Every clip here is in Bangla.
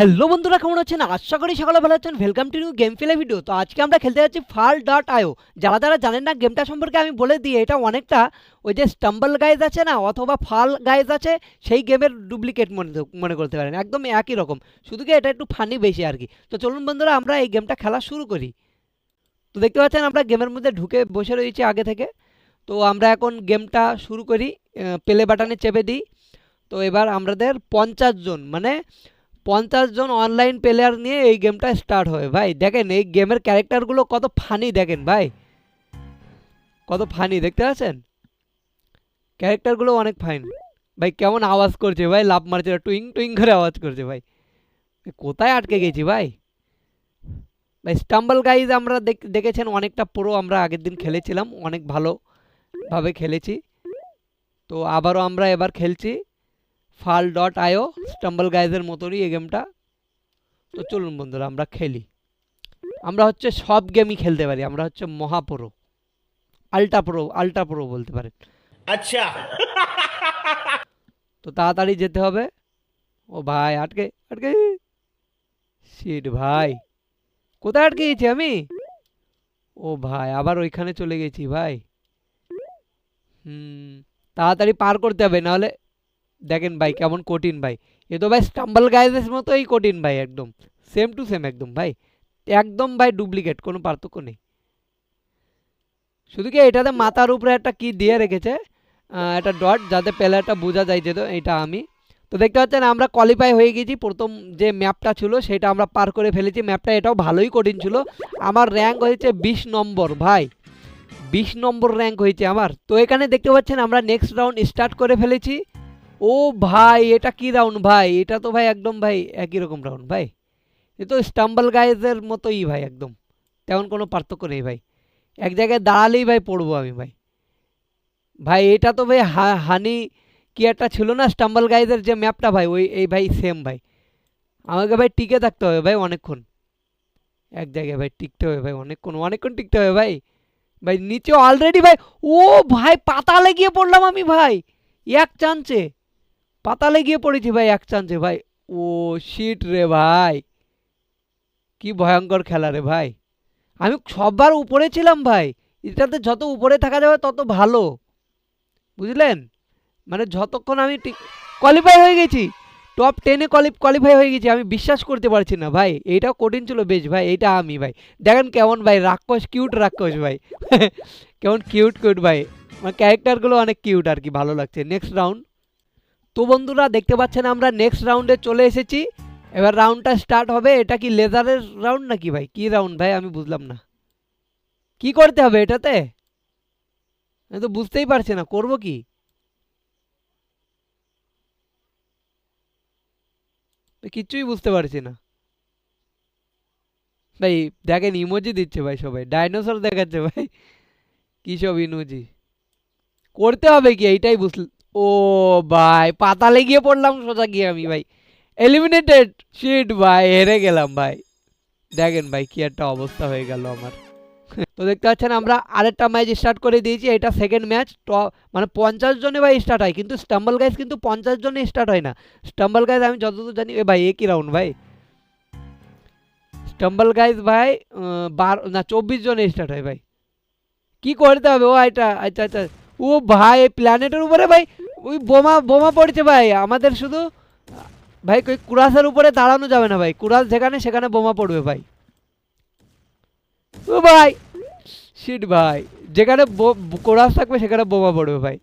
হ্যালো বন্ধুরা, কেমন আছেন? আশা করি সকালে ভালো আছেন। Welcome to new game play video তো আজকে আমরা খেলতে যাচ্ছি ফাল ডট আয়ো যারা যারা জানেন না গেমটা সম্পর্কে, আমি বলে দিই, এটা অনেকটা ওই যে স্টাম্বল গাইজ আছে না, অথবা ফাল গাইজ আছে, সেই গেমের ডুপ্লিকেট মনে মনে করতে পারেন। একদম একই রকম। শুধু কি এটা একটু ফানি বেশি আর কি। তো চলুন বন্ধুরা, আমরা এই গেমটা খেলা শুরু করি। তো দেখতে পাচ্ছেন, আমরা গেমের মধ্যে ঢুকে বসে রয়েছি আগে থেকে। তো আমরা এখন গেমটা শুরু করি। প্লে বাটনে চেপে দিই। তো এবার আমাদের পঞ্চাশ জন মানে পঞ্চাশ জন অনলাইন প্লেয়ার নিয়ে এই গেমটা স্টার্ট হয়। ভাই, দেখেন এই গেমের ক্যারেক্টারগুলো কত ফানি দেখেন ভাই। কত ফানি দেখতে পাচ্ছেন? ক্যারেক্টারগুলো অনেক ফাইন ভাই, কেমন আওয়াজ করছে ভাই লাভ মারছে, টুইং টুইং করে আওয়াজ করছে ভাই। কোথায় আটকে গেছি ভাই? ভাই স্টাম্বল গাইজ আমরা দেখ- দেখেছেন, অনেকটা পুরো আমরা আগের দিন খেলেছিলাম, অনেক ভালোভাবে খেলেছি। তো আবারও আমরা এবার খেলছি। ফাল ডট আয়ো স্টাম্বল গাইজের মতনই এই গেমটা তো চলুন বন্ধুরা আমরা খেলি। আমরা হচ্ছে সব গেমই খেলতে পারি আমরা হচ্ছে মহাপ্রো। আল্ট্রা পুরো আল্ট্রা পুরো বলতে পারেন। আচ্ছা। তো তাড়াতাড়ি যেতে হবে। ও ভাই আটকে আটকে। সিট ভাই। কোথায় আটকে গেছি আমি? ও ভাই আবার ওইখানে চলে গেছি ভাই। হুম তাড়াতাড়ি পার করতে হবে নাহলে দেখেন ভাই, কেমন কঠিন ভাই। এ তো ভাই স্টাম্বল গাইজের মতোই কঠিন ভাই একদম। সেম টু সেম একদম ভাই। একদম ভাই ডুপ্লিকেট কোনো পার্থক্য নেই। শুধু কি এটাতে মাথার উপরে একটা কি দিয়ে রেখেছে? একটা ডট যাতে প্লেয়ারটা বোঝা যায় যেত এটা আমি। তো দেখতে পাচ্ছেন আমরা কোয়ালিফাই হয়ে গেছি। প্রথম যে ম্যাপটা ছিল সেটা আমরা পার করে ফেলেছি। ম্যাপটা এটাও ভালোই কঠিন ছিল। আমার র্যাঙ্ক হয়েছে বিশ নম্বর ভাই। বিশ নম্বর র্যাঙ্ক হয়েছে আমার। তো এখানে দেখতে পাচ্ছেন আমরা নেক্সট রাউন্ড স্টার্ট করে ফেলেছি। ও ভাই, এটা কি রাউন্ড ভাই? এটা তো ভাই একদম ভাই একই রকম রাউন্ড ভাই। এ তো স্টাম্বল গাইজের মতোই ভাই একদম। তেমন কোনো পার্থক্য নেই ভাই। এক জায়গায় দাঁড়ালেই ভাই পড়ব আমি ভাই। ভাই, এটা তো ভাই হানি কি একটা ছিল না স্টাম্বল গাইজের যে ম্যাপটা ভাই? ওই, এই ভাই সেম ভাই। আমাকে ভাই টিকে থাকতে হবে ভাই অনেকক্ষণ। এক জায়গায় ভাই টিকতে হবে ভাই অনেকক্ষণ অনেকক্ষণ টিকতে হবে ভাই। ভাই, নিচে অলরেডি ভাই, ও ভাই, পাতালে গিয়ে পড়লাম আমি ভাই। এক চান্সে পাতালে গিয়ে পড়েছি ভাই এক চান্সে, ভাই। ও শিট রে ভাই। কি ভয়ঙ্কর খেলা রে ভাই। আমি সববার উপরে ছিলাম ভাই। এটাতে যত উপরে থাকা যাবে তত ভালো। বুঝলেন? মানে যতক্ষণ আমি কোয়ালিফাই হয়ে গেছি টপ টেনে কোয়ালি কোয়ালিফাই হয়ে গেছি, আমি বিশ্বাস করতে পারছি না ভাই। এইটাও কঠিন ছিল বেশ ভাই, এইটা আমি ভাই। দেখেন কেমন ভাই, রাক্ষস কিউট রাক্ষস ভাই। কেমন কিউট কিউট ভাই। মানে ক্যারেক্টারগুলো অনেক কিউট আর কি, ভালো লাগছে। নেক্সট রাউন্ড তো বন্ধুরা, দেখতে পাচ্ছেন আমরা নেক্সট রাউন্ডে চলে এসেছি। এবার রাউন্ডটা স্টার্ট হবে। এটা কি লেজারের রাউন্ড নাকি ভাই? কি রাউন্ড ভাই? আমি বুঝলাম না। কি করতে হবে এটাতে? আমি তো বুঝতেই পারছি না। করব কি? কিচ্ছুই বুঝতে পারছি না। ভাই, দেখেন ইমোজি দিচ্ছে ভাই সবাই। ডাইনোসর দেখাচ্ছে ভাই। কি সব ইমোজি করতে হবে কি? এইটাই বুঝল ও ভাই, পাতালে গিয়ে পড়লাম সোজা গিয়ে আমি ভাই। এলিমিনেটেড শিট ভাই, হেরে গেলাম ভাই। দেখেন ভাই, কি একটা অবস্থা হয়ে গেল আমার। তো দেখতে পাচ্ছেন, আমরা আরেকটা ম্যাচ স্টার্ট করে দিয়েছি, এটা সেকেন্ড ম্যাচ মানে পঞ্চাশ জনে ভাই স্টার্ট হয়, কিন্তু স্টাম্বল গাইজ কিন্তু পঞ্চাশ জনে স্টার্ট হয় না। স্টাম্বল গাইজ আমি যতদূর জানি, এ ভাই, এ একই রাউন্ড ভাই? স্টাম্বল গাইজ ভাই বারো, না, চব্বিশ জনে স্টার্ট হয় ভাই। কি করতে হবে? ও এটা আচ্ছা আচ্ছা ও ভাই প্ল্যানেটের উপরে ভাই ওই বোমা বোমা পড়ছে ভাই। আমাদের শুধু, ভাই ওই কুরাসের উপরে দাঁড়ানো যাবে না ভাই। কুরাস যেখানে, সেখানে বোমা পড়বে ভাই। ও ভাই শিট ভাই। যেখানে কোরাস থাকবে, সেখানে বোমা পড়বে ভাই।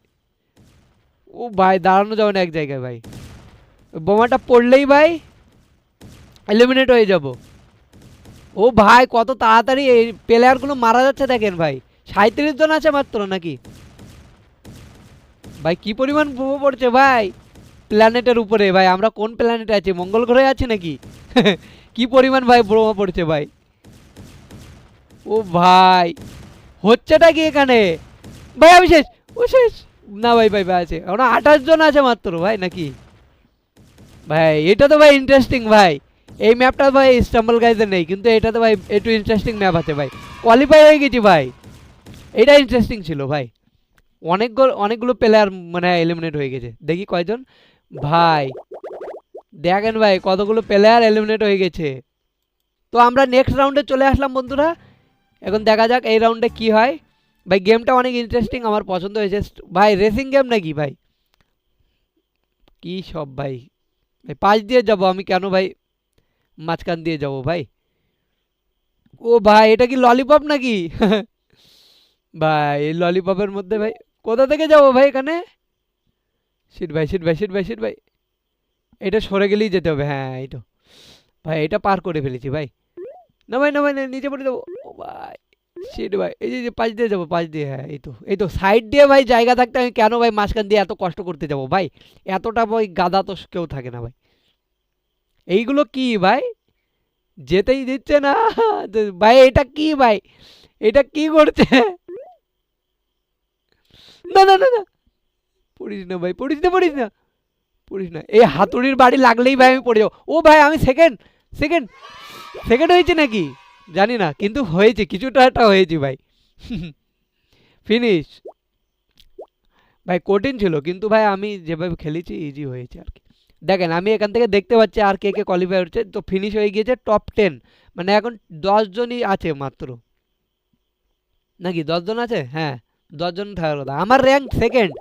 ও ভাই, দাঁড়ানো যাবে না এক জায়গায় ভাই। বোমাটা পড়লেই ভাই এলিমিনেট হয়ে যাব। ও ভাই, কত তাড়াতাড়ি এই প্লেয়ারগুলো মারা যাচ্ছে দেখেন ভাই। সাঁত্রিশ জন আছে মাত্র নাকি? ভাই, কি পরিমাণ বোমা পড়ছে ভাই? প্ল্যানেটের উপরে ভাই, আমরা কোন প্ল্যানেটে আছি? মঙ্গল গ্রহে আছি নাকি? কি পরিমাণ ভাই বোমা পড়ছে ভাই? ও ভাই, হচ্ছেটা কি এখানে? ভাই, আমি শেষ, ও শেষ। না ভাই ভাই ভাই, আছে। ওরা আঠাশ জন আছে মাত্র ভাই, নাকি? ভাই, এটা তো ভাই ইন্টারেস্টিং ভাই। এই ম্যাপটা ভাই স্টাম্বল গাইজের নেই, কিন্তু এটা তো ভাই একটু ইন্টারেস্টিং ম্যাপ আছে ভাই। কোয়ালিফাই হয়ে গেছি ভাই। এটা ইন্টারেস্টিং ছিল ভাই। অনেকগুলো অনেকগুলো প্লেয়ার মানে এলিমিনেট হয়ে গেছে। দেখি কয়জন? ভাই, দেখেন ভাই, কতগুলো প্লেয়ার এলিমিনেট হয়ে গেছে। তো আমরা নেক্সট রাউন্ডে চলে আসলাম বন্ধুরা। এখন দেখা যাক এই রাউন্ডে কি হয়। ভাই গেমটা অনেক ইন্টারেস্টিং আমার পছন্দ হয়েছে। ভাই রেসিং গেম নাকি ভাই? কি সব ভাই? ভাই, পাশ দিয়ে যাব আমি কেন ভাই? মাঝখান দিয়ে যাব ভাই। ও ভাই, এটা কি ললিপপ নাকি? ভাই, এই ললিপপের মধ্যে ভাই কোথা থেকে যাব ভাই এখানে? সিট ভাই সিট ভাই সিট ভাই সিট ভাই। এটা সরে গেলেই যেতে হবে হ্যাঁ এই তো। ভাই, এটা পার করে ফেলেছি ভাই। না ভাই না ভাই না নিচে পড়ে যাব। ও ভাই সিট ভাই, এই যে- পাশ দিয়ে যাব, পাশ দিয়ে হ্যাঁ এই তো এই তো। সাইড দিয়ে ভাই জায়গা থাকতে আমি কেন ভাই মাঝখান দিয়ে এত কষ্ট করতে যাব ভাই? এতটা ভাই গাদা তো কেউ থাকে না ভাই। এইগুলো কি ভাই? যেতেই দিচ্ছে না। ভাই, এটা কি ভাই? এটা কি করছে? না না না না। পড়িস না ভাই, পড়িস না পড়িস না। পড়িস না। এই হাতুড়ির বাড়ি লাগলেই ভাই আমি পড়ে যাব। ও ভাই, আমি সেকেন্ড সেকেন্ড সেকেন্ড হয়েছে নাকি? জানি না, কিন্তু হয়েছে, কিছুটা একটা হয়েছে ভাই। ফিনিশ ভাই, কঠিন ছিল, কিন্তু ভাই আমি যেভাবে খেলেছি ইজি হয়েছে আর কি। দেখেন, আমি এখান থেকে দেখতে পাচ্ছি আর কে কে কোয়ালিফাই হচ্ছে। তো ফিনিশ হয়ে গিয়েছে টপ টেন মানে এখন দশজনই আছে মাত্র। নাকি দশজন আছে? হ্যাঁ। দশজন থাকার কথা আমার র্যাঙ্ক সেকেন্ড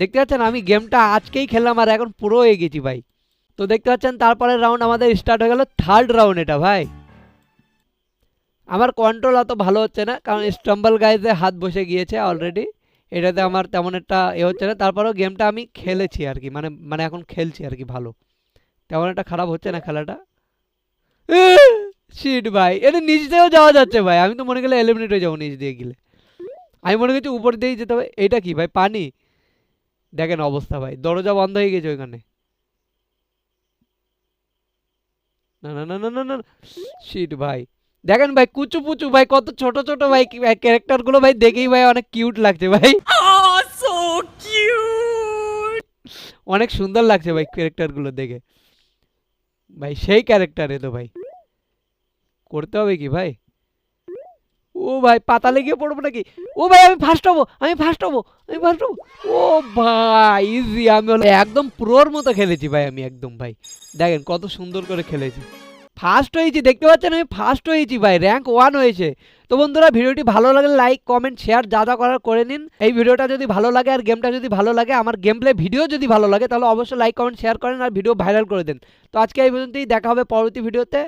দেখতে পাচ্ছেন, আমি গেমটা আজকেই খেললাম আর এখন পুরো হয়ে গেছি ভাই। তো দেখতে পাচ্ছেন তারপরে রাউন্ড আমাদের স্টার্ট হয়ে গেল থার্ড রাউন্ড এটা ভাই। আমার কন্ট্রোল অত ভালো হচ্ছে না, কারণ স্টাম্বল গাইজে হাত বসে গিয়েছে অলরেডি এটাতে আমার তেমন একটা এ হচ্ছে না। তারপরেও গেমটা আমি খেলেছি আর কি মানে মানে এখন খেলছি আর কি ভালো। তেমন একটা খারাপ হচ্ছে না খেলাটা। শিট ভাই এটা নিচ দিয়েও যাওয়া যাচ্ছে ভাই। আমি তো মনে গেলে এলিমিনেট হয়ে যাব নিচ দিয়ে গেলে। আমি মনে করছি উপর দিয়েই যেতে হবে। এটা কি ভাই? পানি? দেখেন অবস্থা ভাই। দরজা বন্ধ হয়ে গেছে ওইখানে। না না না না না না শিট ভাই। দেখেন ভাই কুচু পুচু ভাই কত ছোট ছোট ভাই ক্যারেক্টারগুলো ভাই দেখেই ভাই অনেক কিউট লাগছে ভাই। Oh, অনেক সুন্দর লাগছে ভাই ক্যারেক্টারগুলো দেখে। ভাই সেই ক্যারেক্টারে তো ভাই। করতে হবে কি ভাই? ও ভাই, পাতা লেগে পড়ব নাকি? ও ভাই, আমি ফার্স্ট হব, আমি ফার্স্ট হব, আমি ফার্স্ট হব। ও ভাই ইজি আমি একদম প্রোর মতো খেলেছি ভাই, আমি একদম ভাই। দেখেন কত সুন্দর করে খেলেছি। ফার্স্ট হয়েছি, দেখতে পাচ্ছেন আমি ফার্স্ট হয়েছি ভাই র্যাঙ্ক ওয়ান হয়েছে। তো বন্ধুরা, ভিডিওটি ভালো লাগলে লাইক কমেন্ট শেয়ার যা যা করার করে নিন। এই ভিডিওটা যদি ভালো লাগে আর গেমটা যদি ভালো লাগে, আমার গেম প্লে ভিডিও যদি ভালো লাগে, তাহলে অবশ্যই লাইক কমেন্ট শেয়ার করেন আর ভিডিও ভাইরাল করে দেন। তো আজকে এই পর্যন্তই, দেখা হবে পরবর্তী ভিডিওতে